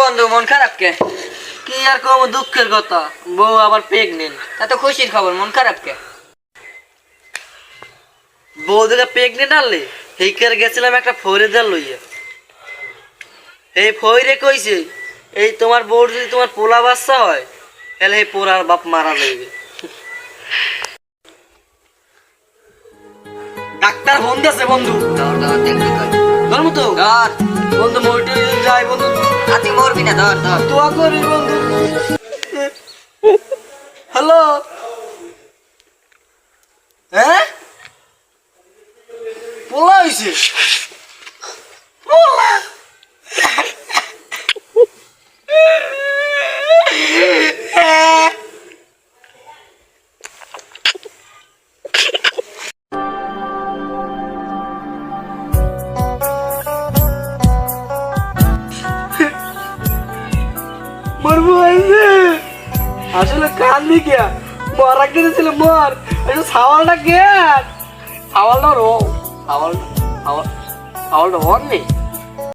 বন্ধু মন খারাপ কে? কি আর কম দুঃখের কথা? বউ আবার প্রেগনেন্ট তা তো খুশির খবর মন খারাপ কে? বউ দিকে প্রেগনেন্ট আনলে হেইকার গেছিলাম একটা ফরিদার লইয়া। এই ফইরে কইছে এই তোমার বউর যদি তোমার পোলা বাচ্চা হয় তাহলে এই পোলার বাপ মারা যাইবে। ডাক্তার ফোন দিয়েছে বন্ধু। ধর্ম তো। বন্ধু মইটে যাই বন্ধু। না ধর ধর। দোয়া হ্যালো? হ্যাঁ? পোলা হয়েছে হয়েছে আসলে কান দিকে মরা কেটেছিল মর একটু সাওয়ালটা কে? সাওয়ালটা রো সাওয়ালটা সাওয়াল সাওয়ালটা হন নেই?